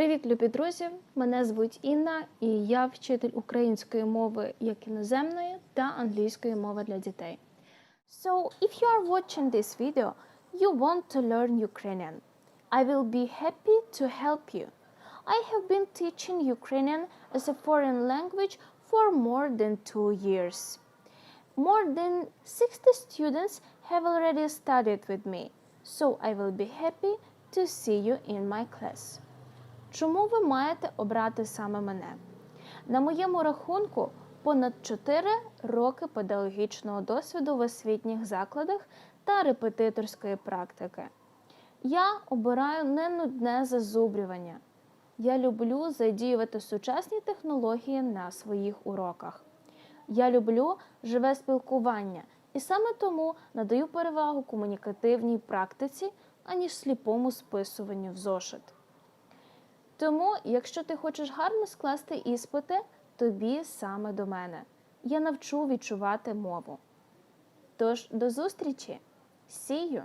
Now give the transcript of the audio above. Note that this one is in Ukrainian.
Привіт, любі друзі! Мене звуть Інна, і я вчитель української мови як іноземної та англійської мови для дітей. So, if you are watching this video, you want to learn Ukrainian. I will be happy to help you. I have been teaching Ukrainian as a foreign language for more than two years. More than 60 students have already studied with me, so I will be happy to see you in my class. Чому ви маєте обрати саме мене? На моєму рахунку понад 4 роки педагогічного досвіду в освітніх закладах та репетиторської практики. Я обираю не нудне зазубрювання. Я люблю задіювати сучасні технології на своїх уроках. Я люблю живе спілкування і саме тому надаю перевагу комунікативній практиці, аніж сліпому списуванню в зошит. Тому, якщо ти хочеш гарно скласти іспити, тобі саме до мене. Я навчу відчувати мову. Тож до зустрічі! See you!